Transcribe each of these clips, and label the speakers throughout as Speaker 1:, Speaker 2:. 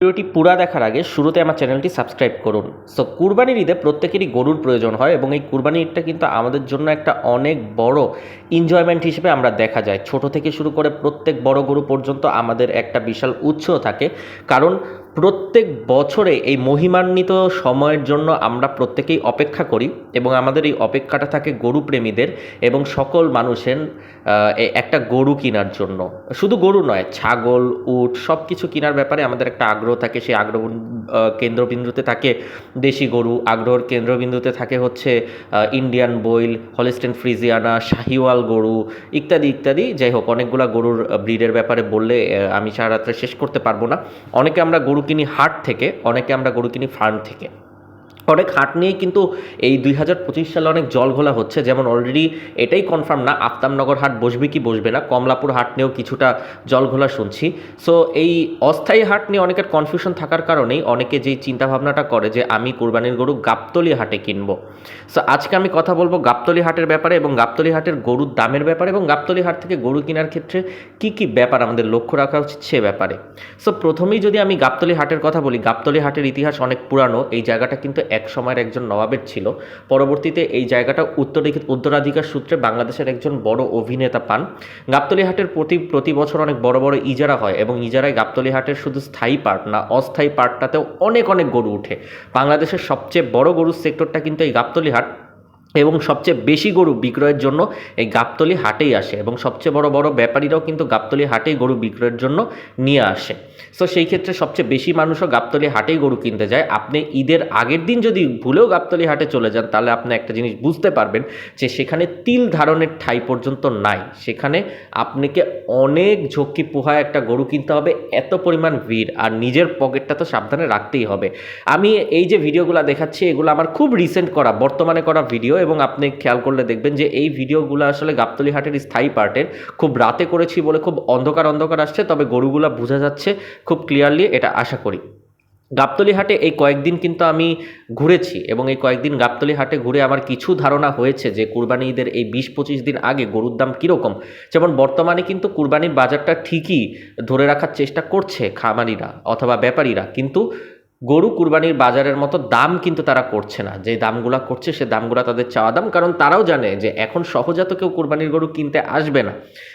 Speaker 1: ভিডিওটি পুরা দেখার আগে শুরুতে আমার চ্যানেলটি সাবস্ক্রাইব করুন। সো কুরবানির ঈদে প্রত্যেকেরই গরুর প্রয়োজন হয় এবং এই কুরবানি ঈদটা কিন্তু আমাদের জন্য একটা অনেক বড় এনজয়মেন্ট হিসেবে আমরা দেখা যায়। ছোট থেকে শুরু করে প্রত্যেক বড় গরু পর্যন্ত আমাদের একটা বিশাল উৎস থাকে। কারণ প্রত্যেক বছরে এই মহিমান্বিত সময়ের জন্য আমরা প্রত্যেকেই অপেক্ষা করি এবং আমাদের এই অপেক্ষাটা থাকে গরু প্রেমীদের এবং সকল মানুষের একটা গরু কেনার জন্য। শুধু গরু নয়, ছাগল, উট সব কিছু কেনার ব্যাপারে আমাদের একটা আগ্রহ থাকে। সেই আগ্রহ কেন্দ্রবিন্দুতে থাকে দেশি গরু। আগ্রহের কেন্দ্রবিন্দুতে থাকে হচ্ছে ইন্ডিয়ান বইল, হলিস্টেন ফ্রিজিয়ানা, শাহিওয়াল গরু ইত্যাদি ইত্যাদি। যাই হোক, অনেকগুলা গরুর ব্রিডের ব্যাপারে বললে আমি সারা রাত্রে শেষ করতে পারব না। অনেকে আমরা গরু কিনি হাট থেকে অনেকে আমরা গরু কিনি ফার্ম থেকে। অনেক হাট নিয়েই কিন্তু এই দুই হাজার পঁচিশ সালে অনেক জল ঘোলা হচ্ছে। যেমন অলরেডি এটাই কনফার্ম না, আফতাবনগর হাট বসবে কি বসবে না, কমলাপুর হাট নিয়েও কিছুটা জল ঘোলা শুনছি। সো এই অস্থায়ী হাট নিয়ে অনেকের কনফিউশন থাকার কারণেই অনেকে যেই চিন্তাভাবনাটা করে যে আমি কোরবানির গরু গাবতলি হাটে কিনবো। সো আজকে আমি কথা বলব গাবতলি হাটের ব্যাপারে এবং গাবতলি হাটের গরুর দামের ব্যাপারে এবং গাবতলি হাট থেকে গরু কেনার ক্ষেত্রে কি কি ব্যাপার আমাদের লক্ষ্য রাখা উচিত সে ব্যাপারে। সো প্রথমেই যদি আমি গাবতলি হাটের কথা বলি, গাবতলি হাটের ইতিহাস অনেক পুরানো, এই জায়গাটা কিন্তু এক সময়ের একজন নবাবের ছিল। পরবর্তীতে এই জায়গাটা উত্তরাধিক, উত্তরাধিকার সূত্রে বাংলাদেশের একজন বড় অভিনেতা পান। গাবতলি হাটের প্রতি প্রতি বছর অনেক বড় বড় ইজারা হয় এবং ইজারায় গাবতলি হাটের শুধু স্থায়ী পার্ট না, অস্থায়ী পার্টটাতেও অনেক অনেক গরু উঠে। বাংলাদেশের সবচেয়ে বড় গরুর সেক্টরটা কিন্তু এই গাবতলি হাট এবং সবচেয়ে বেশি গরু বিক্রয়ের জন্য এই গাবতলি হাটেই আসে এবং সবচেয়ে বড় বড় ব্যাপারীরাও কিন্তু গাবতলি হাটেই গরু বিক্রয়ের জন্য নিয়ে আসে। সো সেই ক্ষেত্রে সবচেয়ে বেশি মানুষও গাবতলি হাটেই গরু কিনতে যায়। আপনি ঈদের আগের দিন যদি ভুলেও গাবতলি হাটে চলে যান, তাহলে আপনি একটা জিনিস বুঝতে পারবেন যে সেখানে তিল ধারণের ঠাই পর্যন্ত নাই। সেখানে আপনাকে অনেক ঝক্কি পোহায় একটা গরু কিনতে হবে, এত পরিমাণ ভিড়, আর নিজের পকেটটা তো সাবধানে রাখতেই হবে। আমি এই যে ভিডিওগুলো দেখাচ্ছি, এগুলো আমার খুব রিসেন্ট করা, বর্তমানে করা ভিডিও এবং আপনি খেয়াল করলে দেখবেন যে এই ভিডিওগুলো আসলে গাবতলি হাটের স্থায়ী পার্টের খুব রাতে করেছি বলে খুব অন্ধকার অন্ধকার আসছে, তবে গরুগুলো বোঝা যাচ্ছে খুব ক্লিয়ারলি এটা আশা করি। গাবতলি হাটে এই কয়েকদিন কিন্তু আমি ঘুরেছি এবং এই কয়েকদিন গাবতলি হাটে ঘুরে আমার কিছু ধারণা হয়েছে যে কুরবানি ঈদের এই বিশ পঁচিশ দিন আগে গরুর দাম কীরকম। যেমন বর্তমানে কিন্তু কুরবানির বাজারটা ঠিকই ধরে রাখার চেষ্টা করছে খামারিরা অথবা ব্যাপারীরা। কিন্তু গরু কুরবানির বাজারের মতো দাম কিন্তু তারা করছে না। যে দামগুলা করছে, সে দামগুলা তাদের চাওয়া দাম, কারণ তারাও জানে যে এখন সহজাত কেউ কুরবানির গরু কিনতে আসবে না।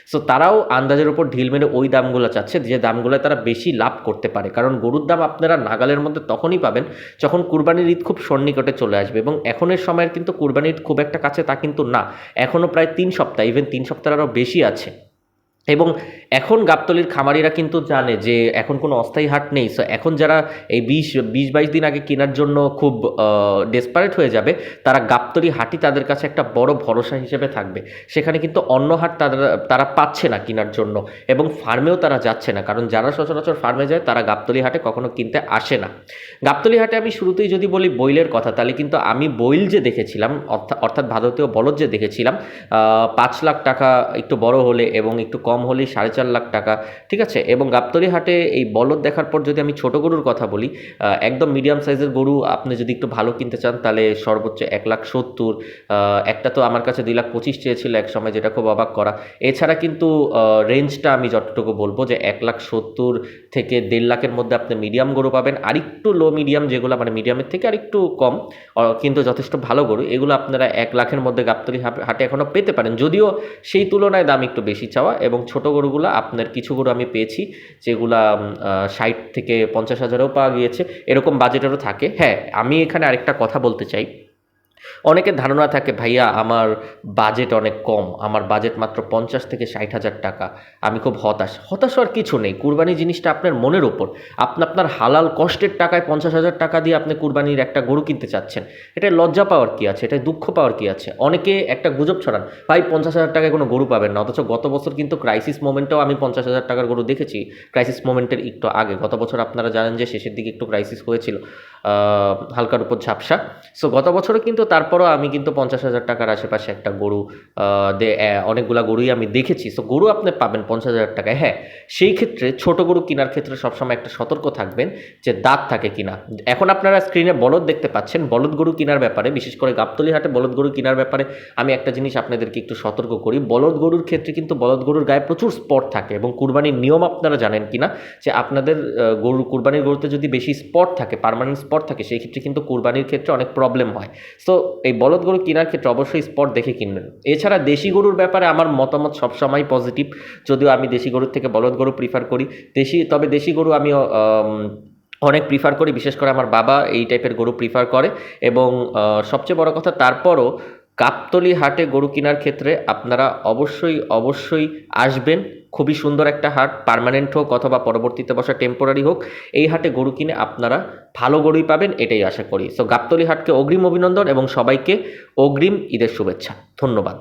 Speaker 1: সো তারাও আন্দাজের উপর ঢিল মেরে ওই দামগুলো চাচ্ছে, যে দামগুলো তারা বেশি লাভ করতে পারে। কারণ গরুর দাম আপনারা নাগালের মধ্যে তখনই পাবেন যখন কুরবানির ঈদ খুব সন্নিকটে চলে আসবে। এবং এখনের সময়ের কিন্তু কুরবানির খুব একটা কাছে তা কিন্তু না। এখনও প্রায় তিন সপ্তাহ ইভেন তিন সপ্তাহ আরও বেশি আছে। এবং এখন গাবতলির খামারিরা কিন্তু জানে যে এখন কোনো অস্থায়ী হাট নেই। সো এখন যারা এই বিশ বিশ, বাইশ দিন আগে কেনার জন্য খুব ডেসপারেট হয়ে যাবে, তারা গাবতলি হাটই তাদের কাছে একটা বড় ভরসা হিসেবে থাকবে। সেখানে কিন্তু অন্য হাট তারা তারা পাচ্ছে না কেনার জন্য এবং ফার্মেও তারা যাচ্ছে না। কারণ যারা সচরাচর ফার্মে যায়, তারা গাবতলি হাটে কখনো কিনতে আসে না। গাবতলি হাটে আমি শুরুতেই যদি বলি বইলের কথা, তাহলে কিন্তু আমি বইল যে দেখেছিলাম অর্থাৎ অর্থাৎ ভারতীয় বলদ যে দেখেছিলাম পাঁচ লাখ টাকা একটু বড় হলে এবং একটু কম হলেই সাড়ে চার লাখ টাকা, ঠিক আছে? এবং গাবতলি হাটে এই বলদ দেখার পর যদি আমি ছোট গরুর কথা বলি একদম মিডিয়াম সাইজের গরু আপনি যদি একটু ভালো কিনতে চান, তাহলে সর্বোচ্চ এক লাখ সত্তর একটা তো আমার কাছে দুই লাখ পঁচিশ চেয়েছিল এক সময়, যেটা খুব অবাক করা। এছাড়া কিন্তু রেঞ্জটা আমি যতটুকু বলব যে এক লাখ সত্তর থেকে দেড় লাখের মধ্যে আপনি মিডিয়াম গরু পাবেন। আরেকটু লো মিডিয়াম যেগুলো মানে মিডিয়ামের থেকে আরেকটু কম কিন্তু যথেষ্ট ভালো গরু, এগুলো আপনারা এক লাখের মধ্যে গাবতলি হাট- হাটে এখনও পেতে পারেন। যদিও সেই তুলনায় দাম একটু বেশি চাওয়া এবং ছোট গরুগুলো আপনার কিছু গরু আমি পেয়েছি, যেগুলা ষাট থেকে পঞ্চাশ হাজারও পাওয়া গিয়েছে। এরকম বাজেটেরও থাকে। হ্যাঁ আমি এখানে আরেকটা কথা বলতে চাই। অনেকের ধারণা থাকে, ভাইয়া, আমার বাজেট অনেক কম, আমার বাজেট মাত্র পঞ্চাশ থেকে ষাট হাজার টাকা। আমি খুব হতাশ। হতাশ হওয়ার কিছু নেই। কুরবানি জিনিসটা আপনার মনের ওপর। আপনি, আপনার হালাল কষ্টের টাকায় পঞ্চাশ হাজার টাকা দিয়ে আপনি কুরবানির একটা গরু কিনতে চাচ্ছেন। এটা লজ্জা পাওয়ার কি আছে? এটা দুঃখ পাওয়ার কি আছে? অনেকে একটা গুজব ছড়ান, ভাই, পঞ্চাশ হাজার টাকায় কোনো গরু পাবেন না। অথচ গত বছর কিন্তু ক্রাইসিস মোমেন্টেও আমি পঞ্চাশ হাজার টাকার গরু দেখেছি। ক্রাইসিস মোমেন্টের একটু আগে। গত বছর আপনারা জানেন যে শেষের দিকে একটু ক্রাইসিস হয়েছিল হালকার উপর ঝাপসা। সো গত বছরও কিন্তু তারপরও আমি কিন্তু পঞ্চাশ হাজার টাকার আশেপাশে একটা গরু অনেকগুলা গরুই আমি দেখেছি। সো গরু আপনি পাবেন পঞ্চাশ হাজার টাকায়। হ্যাঁ সেই ক্ষেত্রে ছোট গরু কেনার ক্ষেত্রে সবসময় একটা সতর্ক থাকবেন যে দাঁত থাকে কিনা। এখন আপনারা স্ক্রিনে বলদ দেখতে পাচ্ছেন। বলদ গরু কেনার ব্যাপারে, বিশেষ করে গাবতলি হাটে বলদ গরু কেনার ব্যাপারে আমি একটা জিনিস আপনাদেরকে একটু সতর্ক করি। বলদ গরুর ক্ষেত্রে কিন্তু বলদ গরুর গায়ে প্রচুর স্পট থাকে এবং কুরবানির নিয়ম আপনারা জানেন কিনা? যে আপনাদের গরু, কুরবানির গরুতে যদি বেশি স্পট থাকে পার্মানেন্ট স্পট থাকে, সেই ক্ষেত্রে কিন্তু কুরবানির ক্ষেত্রে অনেক প্রবলেম হয়। সো এই বলদ গরু কেনার ক্ষেত্রে অবশ্যই স্পট দেখে কিনবেন। এছাড়া দেশি গরুর ব্যাপারে আমার মতামত সবসময় পজিটিভ যদিও আমি দেশি গরুর থেকে বলদ গরু প্রিফার করি। দেশি, তবে দেশি গরু আমি, অনেক প্রিফার করি। বিশেষ করে আমার বাবা এই টাইপের গরু প্রিফার করে। এবং সবচেয়ে বড় কথা তারপরও গাবতলি হাটে গরু কেনার ক্ষেত্রে আপনারা অবশ্যই অবশ্যই আসবেন। খুবই সুন্দর একটা হাট পার্মানেন্ট হোক অথবা পরবর্তীতে বসা টেম্পোরারি হোক, এই হাটে গরু কিনে আপনারা ভালো গরুই পাবেন, এটাই আশা করি। সো গাবতলি হাটকে অগ্রিম অভিনন্দন এবং সবাইকে অগ্রিম ঈদের শুভেচ্ছা। ধন্যবাদ।